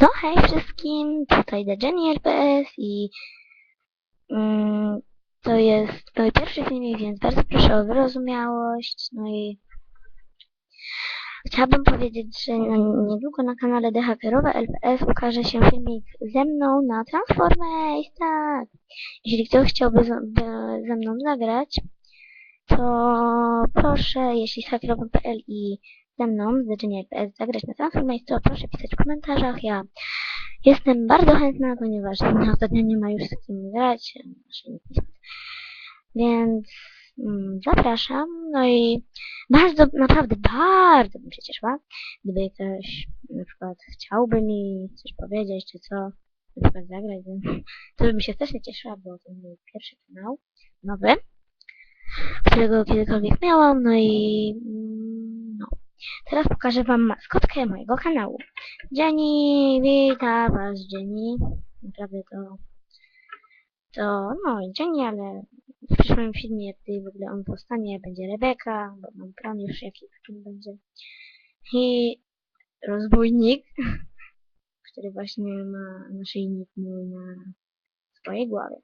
No hej wszystkim, tutaj The Jenny LPS i mm, to jest mój pierwszy filmik, więc bardzo proszę o wyrozumiałość. No i chciałabym powiedzieć, że niedługo na kanale Dehakerowa LPS ukaże się filmik ze mną na Transformers, tak. Jeśli ktoś chciałby ze, mną zagrać, to proszę, jeśli z hakerowa.pl i ze mną, z LPS zagrać na Transformers, to proszę pisać w komentarzach. Ja Jestem bardzo chętna, ponieważ ostatnio nie ma już z kim grać. Więc mm, zapraszam. No i bardzo, naprawdę bardzo bym się cieszyła, gdyby ktoś na przykład chciałby mi coś powiedzieć, czy co, na przykład zagrać, to bym się strasznie cieszyła, bo to mój pierwszy kanał, nowy, którego kiedykolwiek miałam, no i. Teraz pokażę wam maskotkę mojego kanału. Jenny, witam was Jenny. Naprawdę to, to, no Jenny, ale w przyszłym filmie, gdy w ogóle on powstanie, będzie Rebeka, bo mam plan już jaki film będzie. I rozbójnik, który właśnie ma naszyjnik mój na swojej głowie.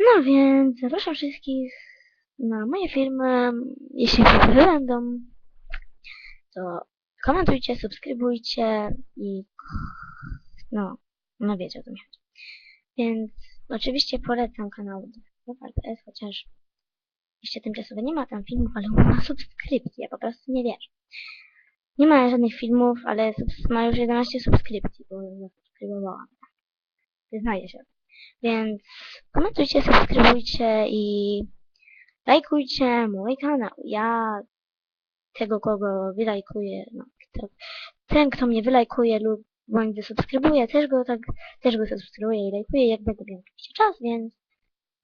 No więc zapraszam wszystkich na moje filmy, jeśli będą, to komentujcie, subskrybujcie i no, no wiecie o co mi chodzi. Więc oczywiście polecam kanał LPS, chociaż jeszcze tymczasowo nie ma tam filmów, ale ma subskrypcji, ja po prostu nie wierzę. Nie ma żadnych filmów, ale ma już 11 subskrypcji, bo zasubskrybowałam. Wyznaję się. Więc komentujcie, subskrybujcie i lajkujcie mój kanał. Ja tego, kogo wylajkuję, no, kto, ten, kto mnie wylajkuje lub bądź zasubskrybuje, też go tak, też go zasubskrybuję i lajkuję, jak będę miał oczywiście czas, więc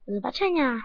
do zobaczenia.